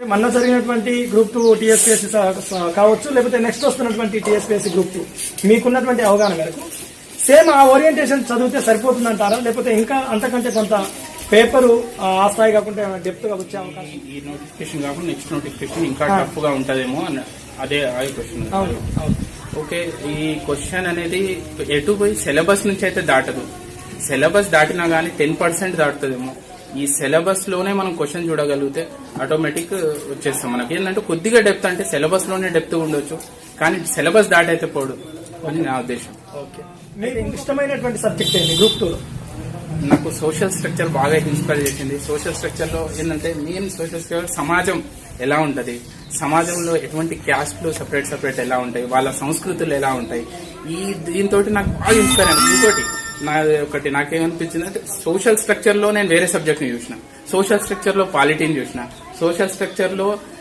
మొన్న జరిగినటువంటి group two TSPSC కావచ్చు లేకపోతే నెక్స్ట్ వస్తున్నటువంటి టీఎస్పీఎస్సీ గ్రూప్ టూ. మీకున్నటువంటి అవగాహన మేరకు. సేమ్ ఆ ఓరియంటేషన్ చదివితే సరిపోతుందంటారా? లేకపోతే ఇంకా అంతకంటే కొంత పేపరు ఆ స్థాయి కాకుండా డెప్త్గా వచ్చే అవకాశం? ఈ నోటిఫికేషన్ కాకుండా నెక్స్ట్ నోటిఫికేషన్ ఇంకా టఫ్గా ఉంటదేమో అని అదే అదే క్వశ్చన్ ఓకే ఈ క్వశ్చన్ అనేది ఎటు పోయి సిలబస్ నుంచి అయితే దాటదు. సిలబస్ దాటినా గానీ టెన్ పర్సెంట్ దాటుతుందేమో. ఈ సిలబస్లోనే మనం క్వశ్చన్ చూడగలిగితే ఆటోమేటిక్ వచ్చేస్తాం మనకి. ఏంటంటే కొద్దిగా డెప్త్ అంటే సిలబస్లోనే డెప్త్ ఉండొచ్చు. కానీ సిలబస్ దాటైతే పోడు. అని నా ఉద్దేశం. ఇష్టమైనటువంటి సబ్జెక్ట్ ఏంటి? గ్రూప్ టూలో నాకు సోషల్ స్ట్రక్చర్ బాగా ఇన్స్పైర్ చేసింది. సోషల్ స్ట్రక్చర్లో ఏంటంటే మెయిన్ సోషల్ స్ట్రక్చర్ సమాజం ఎలా ఉంటది? సమాజంలో ఎటువంటి క్యాస్ట్లు సపరేట్ సపరేట్ ఎలా ఉంటాయి? వాళ్ళ సంస్కృతులు ఎలా ఉంటాయి? ఈ దీంతో నాకు బాగా ఇన్స్పైర్ అయింది ఇంకోటి నా ఒకటి నాకేమనిపించింది అంటే సోషల్ స్ట్రక్చర్లో నేను వేరే సబ్జెక్ట్ని చూసిన. సోషల్ స్ట్రక్చర్లో పాలిటీని చూసిన. Social structure